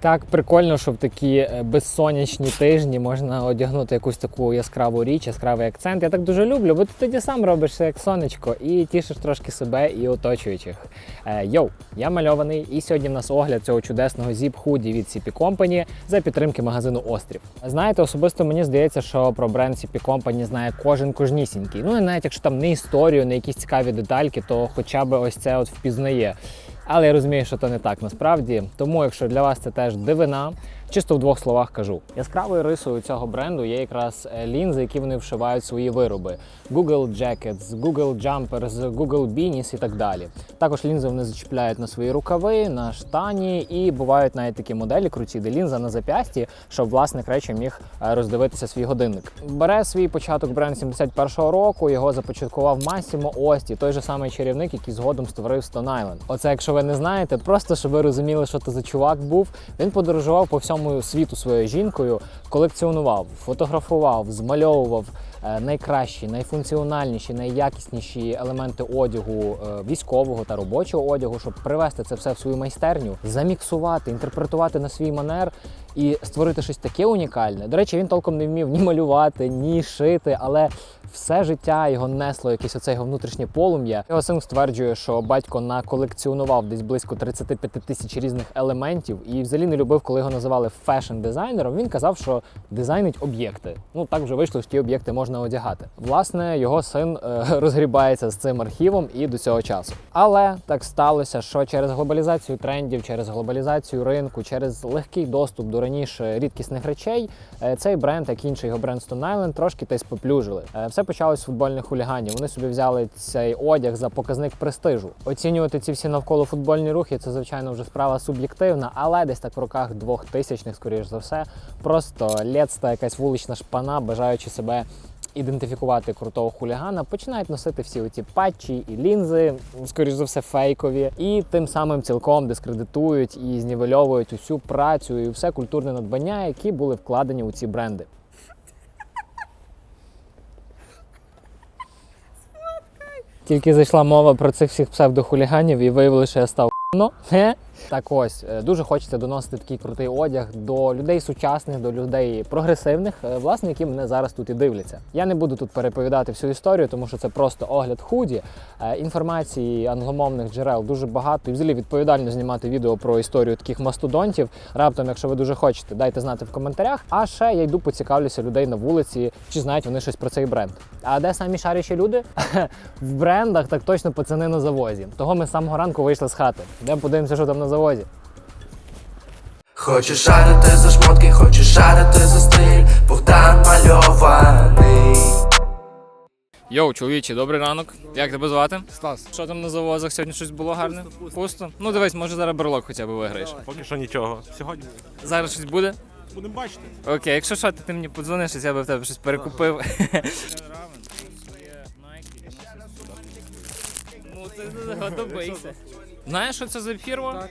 Так прикольно, що в такі е, безсонячні тижні можна одягнути якусь таку яскраву річ, яскравий акцент. Я так дуже люблю, бо ти тоді сам робишся як сонечко і тішиш трошки себе і оточуючих. Е, Йоу, я мальований, і сьогодні в нас огляд цього чудесного зіп худі від CP Company за підтримки магазину Острів. Знаєте, особисто мені здається, що про бренд CP Company знає кожен кожнісінький. Ну і навіть якщо там не історію, не якісь цікаві детальки, то хоча б ось це от впізнає. Але я розумію, що то не так насправді. Тому, якщо для вас це теж дивина, чисто в двох словах кажу. Яскравою рисою цього бренду є якраз е, лінзи, які вони вшивають свої вироби: Google Jackets, Google Jumpers, Google Beanies і так далі. Також лінзи вони зачіпляють на свої рукави, на штані, і бувають навіть такі моделі круті, де лінза на зап'ясті, щоб власник речі міг е, роздивитися свій годинник. Бере свій початок бренд 71-го року. Його започаткував Масімо Ості, той же самий чарівник, який згодом створив Stone Island. Оце, якщо ви не знаєте, просто щоб ви розуміли, що це за чувак був. Він подорожував по всьому світу своєю жінкою, колекціонував, фотографував, змальовував найкращі, найфункціональніші, найякісніші елементи одягу е, військового та робочого одягу, щоб привести це все в свою майстерню, заміксувати, інтерпретувати на свій манер і створити щось таке унікальне. До речі, він толком не вмів ні малювати, ні шити, але все життя його несло якесь оце його внутрішнє полум'я. Його син стверджує, що батько наколекціонував десь близько 35 тисяч різних елементів і взагалі не любив, коли його називали фешн-дизайнером. Він казав, що дизайнить об'єкти. Ну так вже вийшло, що ті об'єкти можна одягати. Власне, його син е, розгрібається з цим архівом і до цього часу. Але так сталося, що через глобалізацію трендів, через глобалізацію ринку, через легкий доступ до раніше рідкісних речей, е, цей бренд, як інший його бренд Stone Island, трошки та й споплюжили. Е, Все почалось з футбольних хуліганів. Вони собі взяли цей одяг за показник престижу. Оцінювати ці всі навколо футбольні рухи це звичайно вже справа суб'єктивна, але десь так в руках двох тисячних, скоріш за все, просто лєцта якась вулична шпана, бажаючи себе. Ідентифікувати крутого хулігана, починають носити всі оці патчі і лінзи, скоріш за все, фейкові, і тим самим цілком дискредитують і знівельовують усю працю і все культурне надбання, які були вкладені у ці бренди. Тільки зайшла мова про цих всіх псевдохуліганів і виявили, що я став. Так ось е, дуже хочеться доносити такий крутий одяг до людей сучасних, до людей прогресивних, е, власне, які мене зараз тут і дивляться. Я не буду тут переповідати всю історію, тому що це просто огляд худі. Е, Інформації англомовних джерел дуже багато. І взагалі відповідально знімати відео про історію таких мастодонтів. Раптом, якщо ви дуже хочете, дайте знати в коментарях. А ще я йду поцікавлюся людей на вулиці, чи знають вони щось про цей бренд. А де самі шаріші люди? в брендах так точно пацани на завозі. Того ми з самого ранку вийшли з хати. Йдемо подивимося, що там на завозі. Хочеш шарити за шмотки, хочеш шарити за стиль, Богдан мальований. Йоу, чоловіче, добрий ранок. Як тебе звати? Стас, Що там на завозах? Сьогодні щось було гарне? Пусто? Ну дивись, може зараз брелок хоча б виграєш. поки що нічого. Сьогодні Зараз щось буде? будемо бачити. Окей, якщо що, ти, ти мені подзвониш, я би в тебе щось перекупив. Ну, ти добийся. Знаєш, що це за фірма?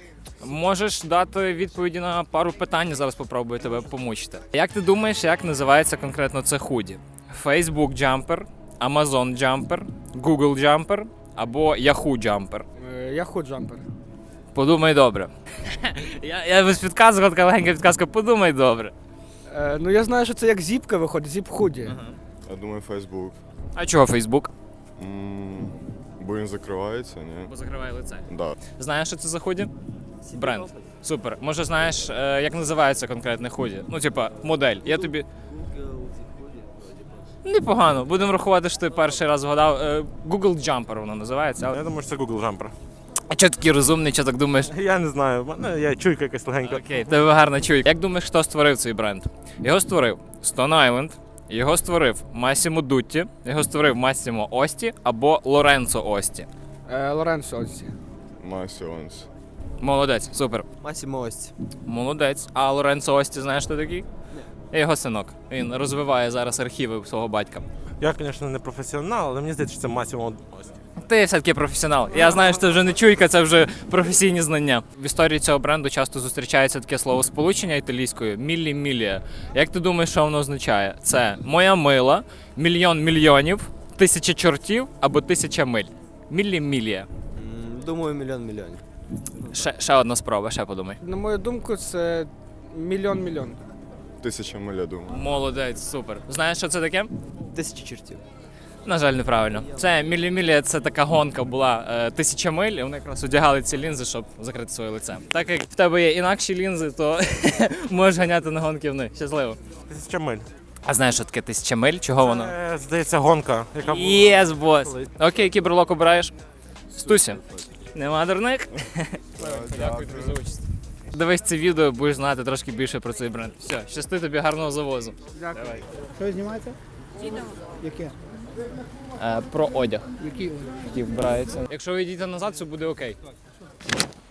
Можеш дати відповіді на пару питань, зараз попробую тебе помучити. Як ти думаєш, як називається конкретно це худі? Facebook Jumper, Amazon Jumper, Google Jumper або Yahoo Jumper? Я ход джампер. Подумай добре. я, я без підказок, така легенька підказка, подумай добре. Е, ну я знаю, що це як зіпка виходить, зіп худі. Я думаю, Фейсбук. А чого Facebook? М, Бо він закривається, ні? Бо закриває лице. Да. Знаєш, що це за худі? Бренд. Супер. Може, знаєш, е, як називається конкретне худі? Ну, типа, модель. Я тобі. Непогано. Будемо рахувати, що ти перший раз вгадав. Е, Google Jumper воно називається. Але... Я думаю, що це Google Jumper. А чого такий розумний, що так думаєш? Я не знаю, в мене я чуйка якась легенька. Окей, тебе гарна чуйка. Як думаєш, хто створив цей бренд? Його створив Stone Island, його створив Масімо Дутті, його створив Масімо Ості або Лоренцо Ості. Е, Лоренцо Отсі. Ості. Молодець, супер. Масімо Ості. Молодець. А Лоренцо Ості, знаєш, хто такий? Ні. Його синок. Він розвиває зараз архіви свого батька. Я, звісно, не професіонал, але мені здається, що це Масімо Ості. Ти все-таки професіонал. Я знаю, що це вже не чуйка, це вже професійні знання. В історії цього бренду часто зустрічається таке слово сполучення італійською міллі мілія. Як ти думаєш, що воно означає? Це моя мила, мільйон мільйонів, тисяча чортів або тисяча миль. Міллі мілія. Думаю, мільйон мільйонів. Ще, ще одна спроба, ще подумай. На мою думку, це мільйон-мільйон. Тисяча миль, я думаю. Молодець, супер. Знаєш, що це таке? Тисячі чертів. На жаль, неправильно. Це мілі-мілі, це така гонка була е, тисяча миль, і вони якраз одягали ці лінзи, щоб закрити своє лице. Так як в тебе є інакші лінзи, то можеш ганяти на гонки в них. Щасливо. Тисяча миль. А знаєш, що таке тисяча миль? Чого воно? Це, здається, гонка, яка була. Єс, бос. Окей, кіберлок обираєш. Стуся. Нема дурних? Дякую тобі за участь. Дивись це відео, будеш знати трошки більше про цей бренд. Все, щасти тобі гарного завозу. Дякую. Давай. Що знімаєте? Яке? Е, про одяг. Які? вбирається. Якщо ви йдете назад, все буде окей.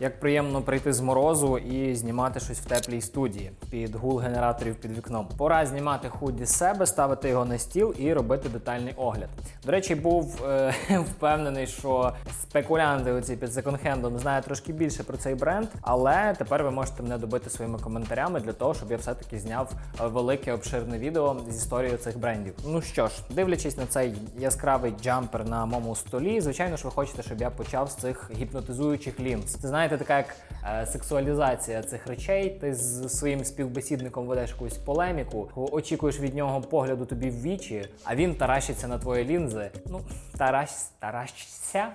Як приємно прийти з морозу і знімати щось в теплій студії під гул генераторів під вікном. Пора знімати худі з себе, ставити його на стіл і робити детальний огляд. До речі, був е, впевнений, що спекулянти оці під секонд-хендом знають трошки більше про цей бренд, але тепер ви можете мене добити своїми коментарями для того, щоб я все-таки зняв е, велике обширне відео з історією цих брендів. Ну що ж, дивлячись на цей яскравий джампер на моєму столі, звичайно ж, ви хочете, щоб я почав з цих гіпнотизуючих лінз. Це знаєте, така як е, сексуалізація цих речей. Ти з своїм співбесідником ведеш якусь полеміку, очікуєш від нього погляду тобі в вічі, а він таращиться на твої лінзи. Ну, таращ, таращся.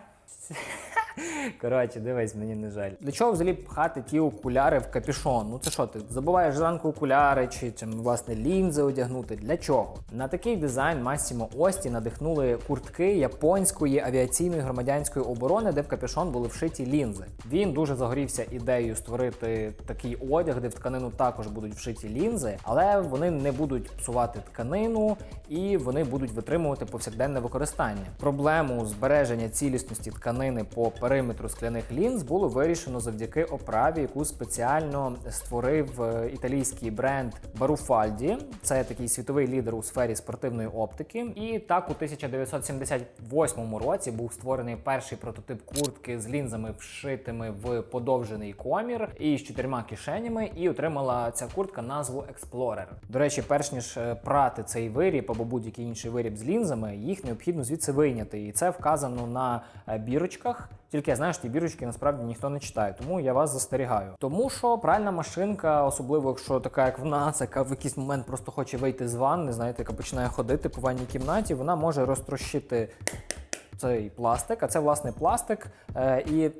Коротше, дивись, мені не жаль. Для чого взагалі пхати ті окуляри в капюшон? Ну це що, ти забуваєш зранку окуляри чи, чи власне лінзи одягнути? Для чого? На такий дизайн Massimo Ості надихнули куртки японської авіаційної громадянської оборони, де в капюшон були вшиті лінзи. Він дуже загорівся ідеєю створити такий одяг, де в тканину також будуть вшиті лінзи, але вони не будуть псувати тканину і вони будуть витримувати повсякденне використання. Проблему збереження цілісності тканини по периметру скляних лінз було вирішено завдяки оправі, яку спеціально створив е, італійський бренд Baruffaldi. Це такий світовий лідер у сфері спортивної оптики. І так у 1978 році був створений перший прототип куртки з лінзами, вшитими в подовжений комір і з чотирма кишенями. І отримала ця куртка назву Explorer. До речі, перш ніж е, прати цей виріб або будь-який інший виріб з лінзами, їх необхідно звідси вийняти. І це вказано на е, бірочках. Тільки я знаю, що ті бірочки насправді ніхто не читає, тому я вас застерігаю. Тому що пральна машинка, особливо якщо така, як в нас, яка в якийсь момент просто хоче вийти з ванни, знаєте, яка починає ходити по ванній кімнаті, вона може розтрощити цей пластик, а це власне пластик. Е, і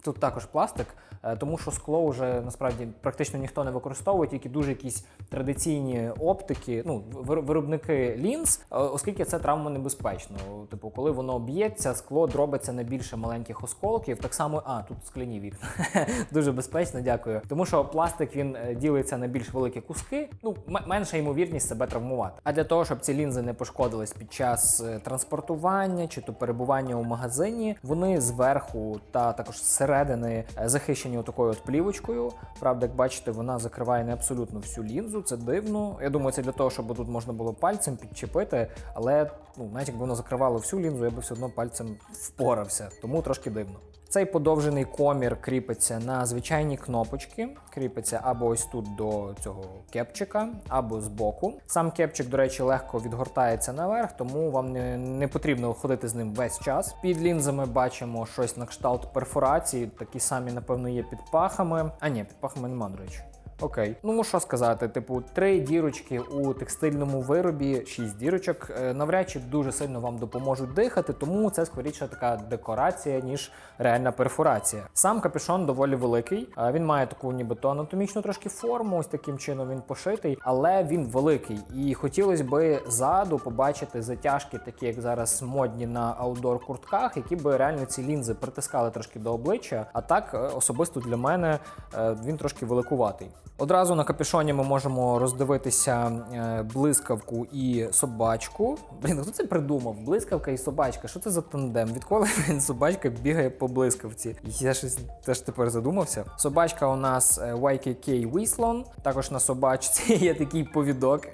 тут також пластик, е, тому що скло вже насправді практично ніхто не використовує, тільки дуже якісь традиційні оптики, ну виробники лінз, е, оскільки це травмонебезпечно. Типу, коли воно б'ється, скло дробиться на більше маленьких осколків. Так само, а тут скляні вікна. дуже безпечно, дякую. Тому що пластик він е, ділиться на більш великі куски. Ну менша ймовірність себе травмувати. А для того, щоб ці лінзи не пошкодились під час транспортування чи то перебування у магазині, вони зверху та також зсередини е, захищені такою от плівочкою. Правда, як бачите, вона закриває не абсолютно всю лінзу. Це дивно. Я думаю, це для того, щоб тут можна було пальцем підчепити, але ну, навіть якби воно закривало всю лінзу, я би все одно пальцем впорався. Тому трошки дивно. Цей подовжений комір кріпиться на звичайні кнопочки, кріпиться або ось тут до цього кепчика, або збоку. Сам кепчик, до речі, легко відгортається наверх, тому вам не, не потрібно ходити з ним весь час. Під лінзами бачимо щось на кшталт перфорації, такі самі, напевно, є під пахами. А ні, під пахами нема, до речі. Окей, ну що сказати, типу, три дірочки у текстильному виробі, шість дірочок е, навряд чи дуже сильно вам допоможуть дихати, тому це скоріше така декорація, ніж реальна перфорація. Сам капюшон доволі великий. Він має таку нібито анатомічну трошки форму, ось таким чином він пошитий, але він великий. І хотілося би ззаду побачити затяжки, такі як зараз модні на аутдор куртках, які би реально ці лінзи притискали трошки до обличчя. А так, е, особисто для мене, е, він трошки великуватий. Одразу на капюшоні ми можемо роздивитися е, блискавку і собачку. Блін, хто це придумав? Блискавка і собачка. Що це за тандем? Відколи собачка бігає по блискавці? Я щось теж тепер задумався. Собачка у нас е, YKK Whistlon. Також на собачці є такий повідок.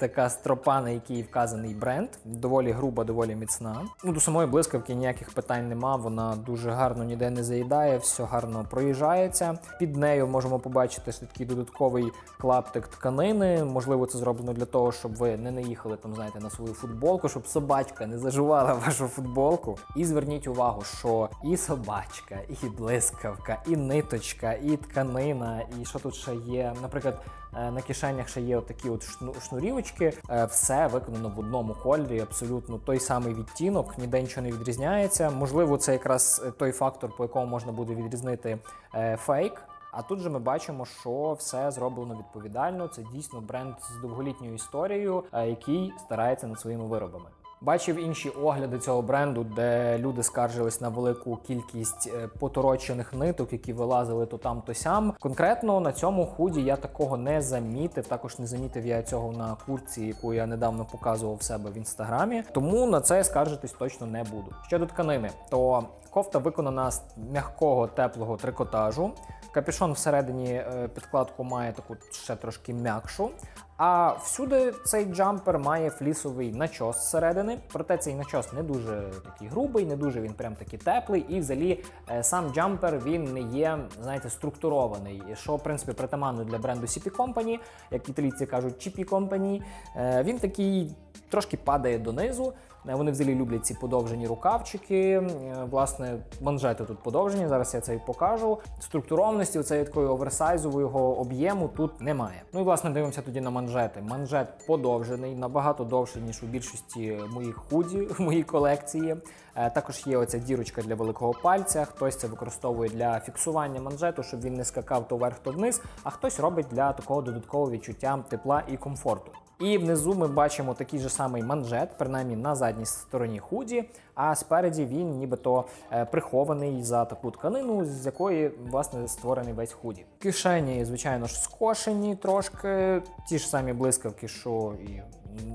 Така стропа, на якій вказаний бренд. Доволі груба, доволі міцна. Ну, до самої блискавки ніяких питань нема. Вона дуже гарно ніде не заїдає, все гарно проїжджається. Під нею можемо побачити такий додатковий клаптик тканини. Можливо, це зроблено для того, щоб ви не наїхали там, знаєте, на свою футболку, щоб собачка не зажувала вашу футболку. І зверніть увагу, що і собачка, і блискавка, і ниточка, і тканина, і що тут ще є. Наприклад, на кишенях ще є такі от шну- шнурівочки. Е, Все виконано в одному кольорі, абсолютно той самий відтінок, ніде нічого не відрізняється. Можливо, це якраз е, той фактор, по якому можна буде відрізнити е, фейк. А тут же ми бачимо, що все зроблено відповідально. Це дійсно бренд з довголітньою історією, е, який старається над своїми виробами. Бачив інші огляди цього бренду, де люди скаржились на велику кількість е, поторочених ниток, які вилазили то там, то сям. Конкретно на цьому худі я такого не замітив. Також не замітив я цього на курці, яку я недавно показував в себе в інстаграмі. Тому на це скаржитись точно не буду. Щодо тканини, то кофта виконана з м'якого теплого трикотажу. Капюшон всередині е, підкладку має таку ще трошки м'якшу. А всюди цей джампер має флісовий начос зсередини. Проте цей начос не дуже такий грубий, не дуже він прям такий теплий. І взагалі е, сам джампер він не є, знаєте, структурований. Що в принципі притаманно для бренду CP Company, як італійці кажуть, CP Company. Е, Він такий трошки падає донизу. Е, Вони взагалі люблять ці подовжені рукавчики. Е, Власне, манжети тут подовжені. Зараз я це і покажу. Структурованості оцеї такої оверсайзового об'єму тут немає. Ну і власне дивимося тоді на манжети. Манжет подовжений, набагато довший, ніж у більшості моїх худі в моїй колекції. Е, Також є оця дірочка для великого пальця. Хтось це використовує для фіксування манжету, щоб він не скакав то вверх, то вниз, а хтось робить для такого додаткового відчуття тепла і комфорту. І внизу ми бачимо такий же самий манжет, принаймні на задній стороні худі, а спереді він нібито е, прихований за таку тканину, з якої власне створений весь худі. Кишені, звичайно ж, скошені трошки, ті ж самі блискавки, що і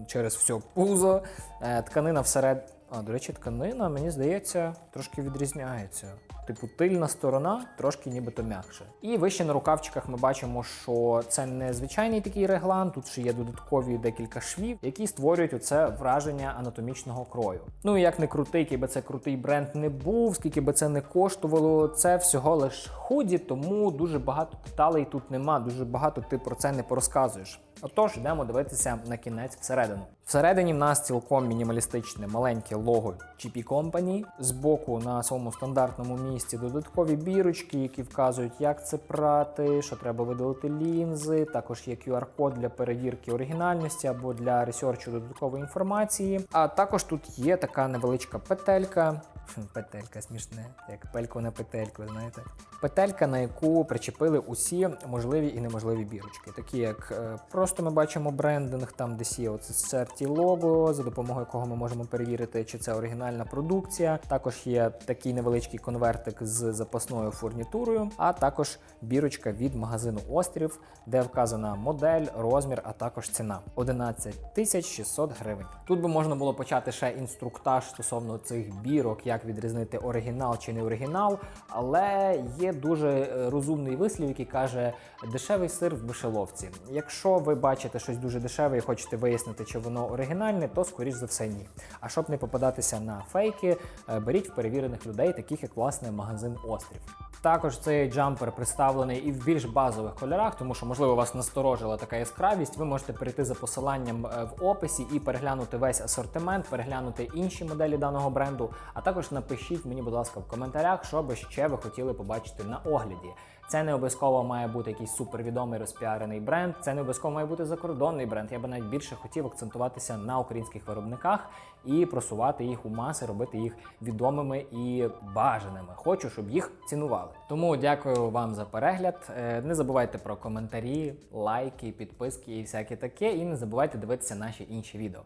через все пузо. Е, Тканина всеред. А, до речі, тканина, мені здається, трошки відрізняється. Типу, тильна сторона трошки нібито м'якше. І вище на рукавчиках ми бачимо, що це не звичайний такий реглан, тут ще є додаткові декілька швів, які створюють оце враження анатомічного крою. Ну і як не крутий, який би це крутий бренд не був, скільки би це не коштувало, це всього лиш худі, тому дуже багато деталей тут нема, дуже багато ти про це не порозказуєш. Отож, йдемо дивитися на кінець всередину. Всередині в нас цілком мінімалістичне маленьке лого GP Company. Збоку на своєму стандартному місці додаткові бірочки, які вказують, як це прати, що треба видалити лінзи. Також є QR-код для перевірки оригінальності або для ресерчу додаткової інформації. А також тут є така невеличка петелька. Петелька смішне, як пелько на петельку, знаєте. Петелька, на яку причепили усі можливі і неможливі бірочки, такі як е, просто ми бачимо брендинг, там десь є оце серті лого, за допомогою якого ми можемо перевірити, чи це оригінальна продукція. Також є такий невеличкий конвертик з запасною фурнітурою, а також бірочка від магазину Острів, де вказана модель, розмір, а також ціна 11 тисяч 600 гривень. Тут би можна було почати ще інструктаж стосовно цих бірок, відрізнити оригінал чи не оригінал. Але є дуже е, розумний вислів, який каже: дешевий сир в мишеловці. Якщо ви бачите щось дуже дешеве і хочете вияснити, чи воно оригінальне, то скоріш за все ні. А щоб не попадатися на фейки, е, беріть в перевірених людей, таких як власне магазин Острів. Також цей джампер представлений і в більш базових кольорах, тому що, можливо, вас насторожила така яскравість. Ви можете перейти за посиланням е, в описі і переглянути весь асортимент, переглянути інші моделі даного бренду. А також напишіть мені, будь ласка, в коментарях, що би ще ви хотіли побачити на огляді. Це не обов'язково має бути якийсь супервідомий розпіарений бренд, це не обов'язково має бути закордонний бренд. Я би навіть більше хотів акцентуватися на українських виробниках і просувати їх у маси, робити їх відомими і бажаними. Хочу, щоб їх цінували. Тому дякую вам за перегляд. Е, Не забувайте про коментарі, лайки, підписки і всяке таке. І не забувайте дивитися наші інші відео.